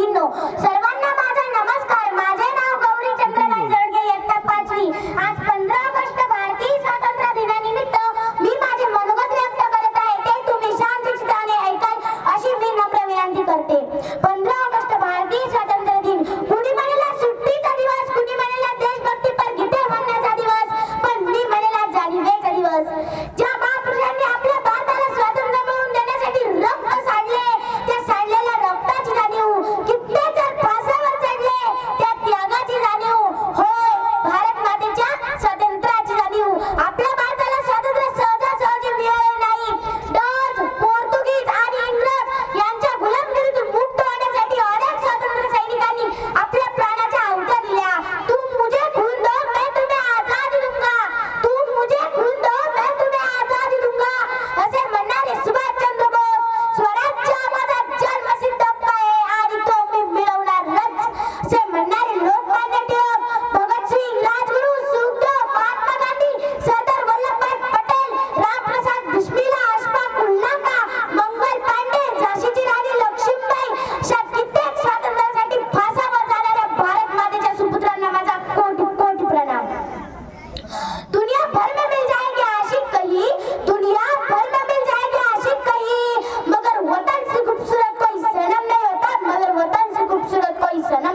ನೀನು ಸರ್ವ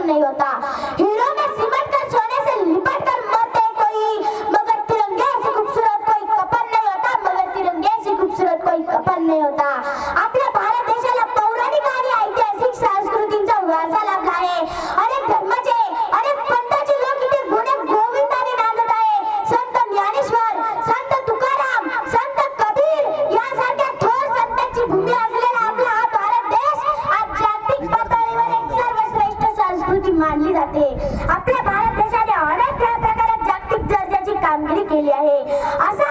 नहीं होता हीरो ने सिमट कर सोने से लिपट कर मत है कोई मगर तिरंगे से खूबसूरत कोई कफन नहीं होता मगर तिरंगे से खूबसूरत कोई कफन नहीं होता कामगिरी केली आहे. असं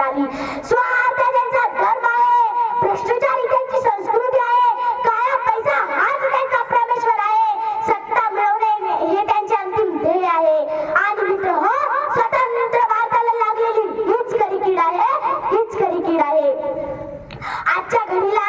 आली पैसा हाच त्यांचा परमेश्वर आहे. सत्ता मिळवणे हे त्यांचे अंतिम ध्येय आहे. आणि मित्र हो स्वतंत्र भारताला लागलेली हीच खरी कीड आहे हीच खरी कीड आहे. आजच्या घडीला